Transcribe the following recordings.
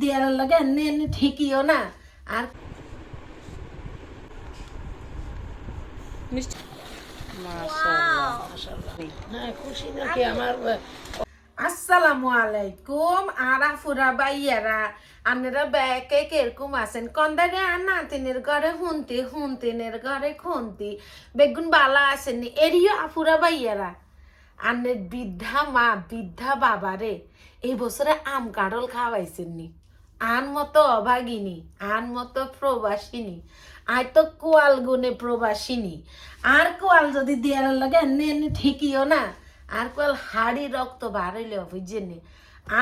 দিয়ার লাগে এমনি এমনি ঠিকিও না। আর আসসালামু আলাইকুম বাইয়ারা আপনারা ব্যাকে কীরকম আছেন? কন্দারে আর নাতিনের ঘরে হুনতি হুনতিনের ঘরে খুনতি। বেগুন বালা আসেননি এরিও আফুরা বাইয়ারা আনের বৃদ্ধা মা বৃদ্ধা বাবারে এই বছরে আম কাটল খাওয়াইছেননি। আন মতো অভাগিনী, আন মতো প্রবাসিনী আর তো কোয়াল গুনে প্রবাসিনী। আর কোয়াল যদি দিয়ার লাগে এমনি ঠিকিও না, আর কোয়াল হাড়ি রক্ত বাড়াইলে বুঝছেনি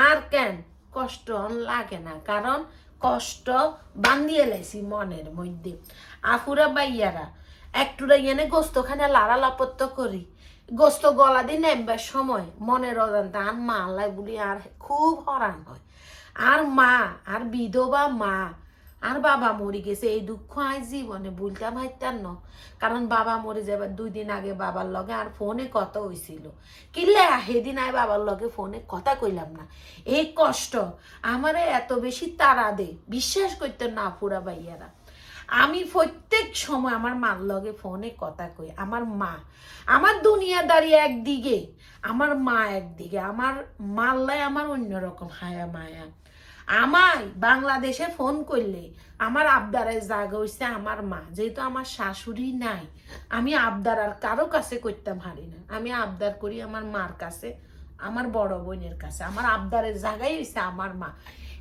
আর কেন? কষ্ট লাগে না, কারণ কষ্ট বান্ধিয়ে লাইছি মনের মধ্যে। আফুরা বাইয়ারা, একটুরা এনে গোস্তখানে লাড়া লাপত্য করি। গোস্ত গলা দিয়ে নেমবার সময়, মনের অজান্তে আর মা আল্লাহ বলি আর খুব হরান হয়। আর মা, আর বিধবা মা, আর বাবা মরে গেছে, এই দুঃখ আজ জীবনে ভুলতাম হাইতাম ন। কারণ বাবা মরে যাবার দুই দিন আগে বাবার লগে আর ফোনে কথা হয়েছিল কিনলে সেদিন আয় বাবার লগে ফোনে কথা কইলাম না। এই কষ্ট আমারে এত বেশি তাড়া দে বিশ্বাস করতে না পুরা বাইয়ারা আমি প্রত্যেক সময় আমার মার লগে ফোনে কথা কই, আমার মা। আমার দুনিয়াদারি একদিকে, আমার মা একদিকে, আমার মাল্লায় আমার অন্যরকম হায়া মায়া। আমায় বাংলাদেশে ফোন করলে আমার আবদারের জায়গা হইছে আমার মা, যেহেতু আমার শাশুড়ি নাই, আমি আবদার আর কারও কাছে করতাম হারি না। আমি আবদার করি আমার মার কাছে, আমার বড় বোনের কাছে। আমার আবদারের জায়গায় হইছে আমার মা।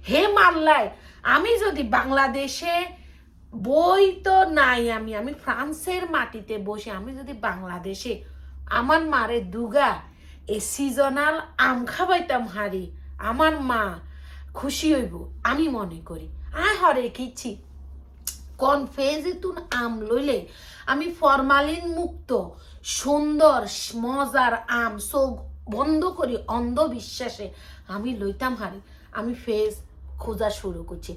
হে মাল্লায় আমি যদি বাংলাদেশে বই তো নাই আমি আমি ফ্রান্সের মাটিতে বসে, আমি যদি বাংলাদেশে আমার মারে দুগা এ সিজনাল আম খাবাইতাম হারি, আমার মা খুশি হইব, আমি মনে করি। আ হরে কিছি কনফেজে তুন আম লইলে আমি ফরমালিন মুক্ত, সুন্দর, মজার আম চোখ বন্ধ করি অন্ধবিশ্বাসে। আমি লইতাম হারে, আমি ফেজ খোঁজা শুরু করছি।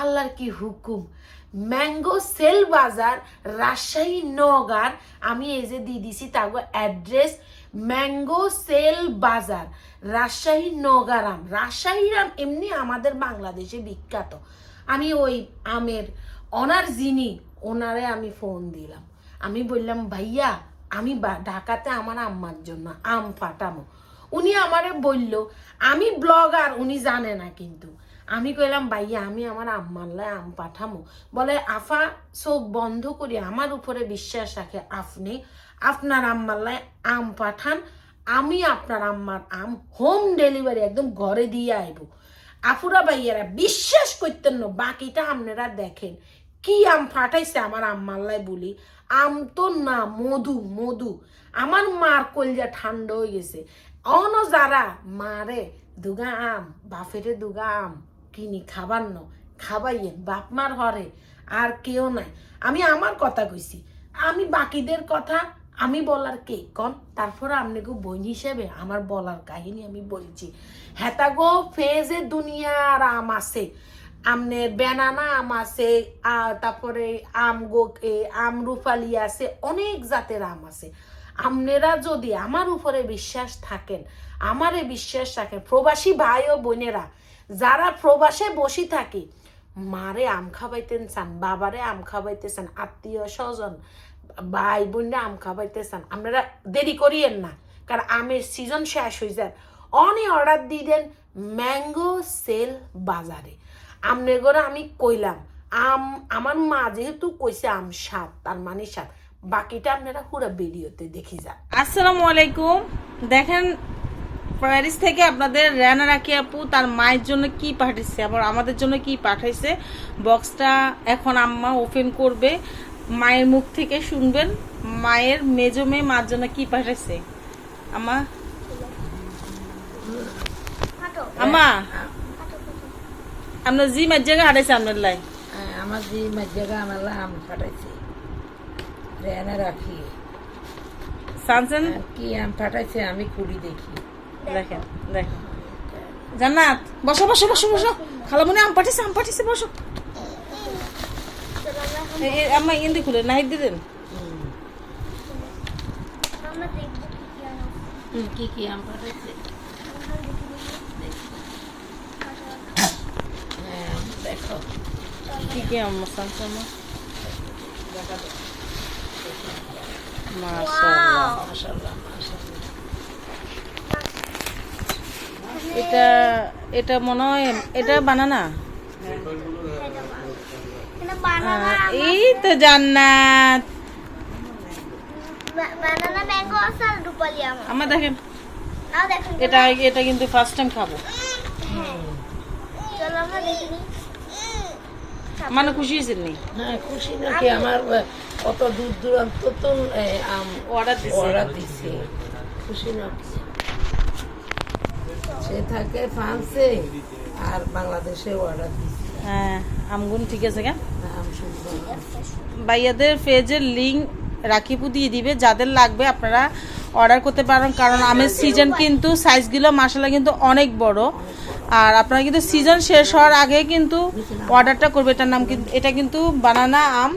আল্লাহর কি হুকুম? ম্যাঙ্গো সেল বাজার রাজশাহী নগার আমি এই যে দিয়ে দিছি তাগো অ্যাড্রেস ম্যাঙ্গো সেল বাজার রাজশাহী নগার আম রাজশাহীর আম এমনি আমাদের বাংলাদেশে বিখ্যাত। আমি ওই আমের অনার যিনি, ওনারে আমি ফোন দিলাম। আমি বললাম, ভাইয়া, আমি ঢাকাতে আমার আম্মার জন্য আম ফাটামো উনি আমারে বলল, আমি ব্লগার উনি জানে না কিন্তু। আমি কইলাম, ভাইয়া, আমি আমার আম্মাল্লায় আম পাঠামো। বলে, আফা, চোখ বন্ধ করি আমার উপরে বিশ্বাস রাখে আপনি। আপনার আম্মাল্লায় আম পাঠান, আমি আপনার আম্মার আম হোম ডেলিভারি একদম ঘরে দিয়ে আইব। আফুরা ভাইয়ারা বিশ্বাস করতেন না, বাকিটা আপনারা দেখেন। কি আম ফাটাইছে আমার আম্মাল্লায় বলি। আম তো না, মধু মধু। আমার মার কলজা ঠান্ডা হয়ে গেছে। অন যারা মারে দুগা আম বাফেরে দুগা আম কিনি, খাবার ন খাবাইয়েন, বাপ মার হরে, আর কেউ নাই। আমি আমার কথা কইছি, আমি বাকিদের কথা, আমি বলার কে? কন? তারপরে আপনাকে বোন হিসেবে, আমার বলার কাহিনী আমি বলছি। হেতাগো ফেজে দুনিয়ার আম আছে আমনের ব্যানানা আম আছে তারপরে আম গো আম রুফালি আছে, অনেক জাতের আম আছে। আপনারা যদি আমার উপরে বিশ্বাস থাকেন, আমারে বিশ্বাস রাখেন, প্রবাসী ভাই ও বোনেরা যারা প্রবাসে বসে থাকি, মারে আম খাবাইতেন চান, বাবারে আম খাবাইতে চান আত্মীয় স্বজন, ভাই বোনরা আম খাবাইতে চান আপনারা দেরি করিয়েন না, কারণ আমের সিজন শেষ হয়ে যায়। অনেক অর্ডার দিয়ে দেন ম্যাঙ্গো সেল বাজারে। আমনে করে আমি কইলাম, আম, আমার মা যেহেতু কইছে আম স্বাদ, তার মানে স্বাদ। বাকিটা আপনারা পুরো ভিডিওতে দেখি যান। আসসালামু আলাইকুম। দেখেন প্যারিস থেকে আপনাদের রেনা রাখি আপু তার মায়ের জন্য কি পাঠাইছে আবার আমাদের জন্য কি পাঠাইছে? বক্সটা এখন আম্মা ওপেন করবে। মায়ের মুখ থেকে শুনবেন মায়ের মেজো মেয়ে মার জন্য কি পাঠাইছে? আম্মা? আম্মা? আপনার জি মার জায়গা হারাইছে আপনার লাই? হ্যাঁ, আমার যে জায়গা আমার আম ফাটাইছে রেনে রাখি। সানসেন? কি আম ফাটাইছে আমি খুলি দেখি। দেখেন দেখেন। জান্নাত বসো বসো বসো বসো। খালামুনি আম পাঠিয়েছে আম পাঠিয়েছে বসো। এ- ইন্দি খুলে নাহিদ দিলেন কি কি আম হ্যাঁ দেখো। কি কি মাশাআল্লাহ মাশাআল্লাহ মাশাআল্লাহ এটা এটা মনে হয় এটা বানানা? এই তো জান্নাত। আমার। দেখেন। এটা এটা কিন্তু ফার্স্ট টাইম খাব। নি মানে খুশি হয়েছেন নি হ্যাঁ খুশি নাকি? আমার কত দূর দূরান্ত তো অর্ডার দিছে। খুশি নাকি সে থাকে ফ্রান্সে আর বাংলাদেশে অর্ডার হ্যাঁ আমগুন ঠিক আছে কেন? ভাইয়াদের পেজের লিঙ্ক রাখিপু দিয়ে দিবে যাদের লাগবে আপনারা অর্ডার করতে পারেন কারণ আমের সিজন কিন্তু সাইজগুলো মাসালা কিন্তু অনেক বড়। আর আপনারা কিন্তু সিজন শেষ হওয়ার আগে কিন্তু অর্ডারটা করবে এটার নাম কিন্তু এটা কিন্তু বানানা আম।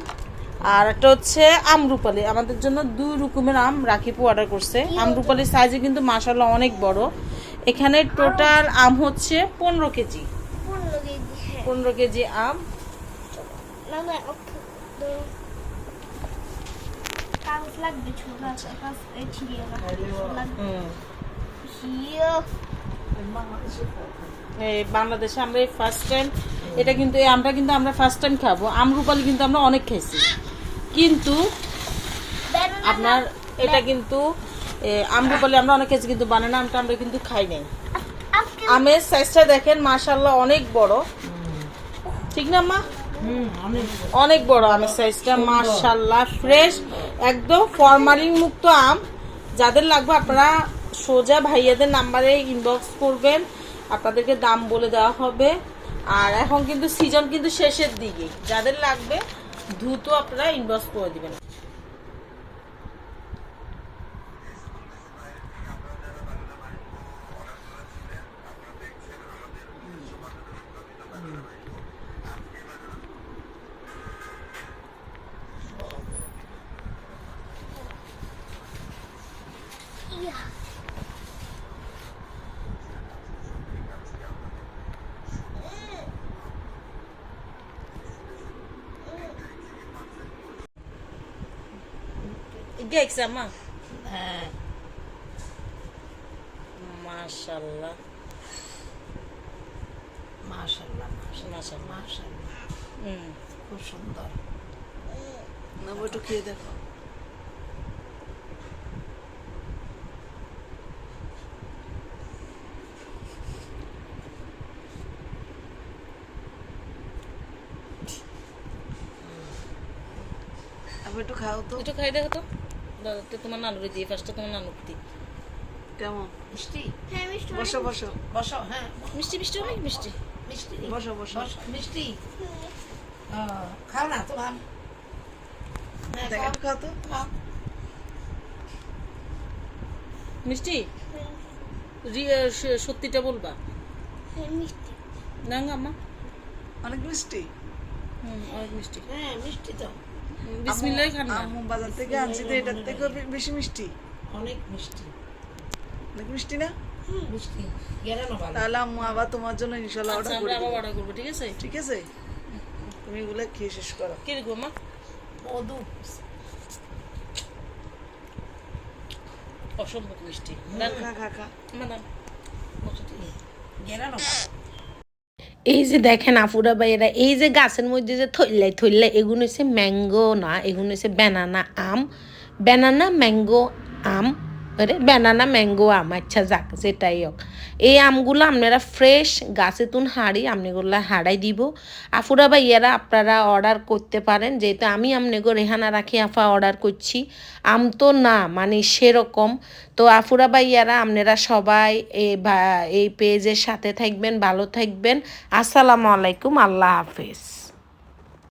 আর একটা হচ্ছে আমরুপালি। আমাদের জন্য দুই রকমের আম রাখিপু অর্ডার করছে। আমরুপালির সাইজে কিন্তু মাসাল্লাহ অনেক বড়। এখানে টোটাল আম হচ্ছে পনেরো কেজি। পনেরো কেজি হ্যাঁ। আম। বাংলাদেশে আমরা এই ফার্স্ট টাইম এটা কিন্তু এই আমটা কিন্তু আমরা ফার্স্ট টাইম খাব। আমরুপালি কিন্তু আমরা অনেক খাইছি কিন্তু আপনার এটা কিন্তু এ, আমরুপালি আমরা অনেক খাইছি কিন্তু বানানা আমটা আমরা কিন্তু খাই নাই। আমের সাইজটা দেখেন মাশাল্লাহ অনেক বড়। ঠিক না মা হুম অনেক অনেক বড় আমের সাইজটা মাশাল্লাহ ফ্রেশ একদম ফরমালিন মুক্ত আম। যাদের লাগবে আপনারা সোজা ভাইয়াদের নাম্বারে ইনবক্স করবেন আপনাদেরকে দাম বলে দেওয়া হবে। আর এখন কিন্তু সিজন কিন্তু শেষের দিকে। যাদের লাগবে দ্রুত আপনারা ইনবক্স করে দিবেন। গেছে মা হ্যাঁ মাশাল্লাহ মাশাআল্লাহ মাশাআল্লাহ মাশাআল্লাহ হুম খুব সুন্দর। না একটু খেয়ে দেখো। একটু খাও তো। একটু খাই দেখো তো। দাদা তো তোমার নানুকে দিয়ে ফার্স্টে তোমার নানুকে দিই। কেমন? মিষ্টি? হ্যাঁ মিষ্টি বসো বসো। বসো হ্যাঁ। মিষ্টি মিষ্টি অনেক মিষ্টি। মিষ্টি? বসো বসো। মিষ্টি? খাও না তোমার হ্যাঁ, দেখ খাও, তো। খাও। মিষ্টি? সত্যিটা বলবা। হ্যাঁ না অনেক মিষ্টি? হুম অনেক মিষ্টি। হ্যাঁ মিষ্টি তো। বিসমিল্লাহ খান না। আম্মু বাজার থেকে আনছি তো এটার থেকে বেশি মিষ্টি। অনেক মিষ্টি। অনেক মিষ্টি না? মিষ্টি। গেরানো ভালো তাহলে আম্মু আবার তোমার জন্য ইনশাল্লাহ আচ্ছা অর্ডার আমরা করে আবার অর্ডার করব ঠিক আছে? ঠিক আছে? তুমি এগুলো খেয়ে শেষ করো। কে দেখব মা? মধু। অসম্ভব মিষ্টি। খা খা খা। ম্যাডাম গেরানো ভালো এই যে দেখেন আফুরা ভাইয়েরা, এই যে গাছের মধ্যে যে থইলাই থইলাই এগুলো হচ্ছে ম্যাঙ্গো না এগুলো হচ্ছে ব্যানানা আম। ব্যানানা, ম্যাঙ্গো, আম। আরে ব্যানানা ম্যাঙ্গো আম আচ্ছা যাক যেটাই হোক। এই আমগুলো আপনারা ফ্রেশ গাছে তুন হাঁড়ি, আমনিগুলো হাড়াই দিব। আফুরা ভাইয়ারা, আপনারা অর্ডার করতে পারেন। যেহেতু আমি আমনেগো রেহানা রাখি, আফা অর্ডার করছি। আম তো না মানে সেরকম। তো আফুরা ভাইয়ারা, আপনারা সবাই এই পেজের সাথে থাকবেন, ভালো থাকবেন। আসসালামু আলাইকুম, আল্লাহ হাফেজ।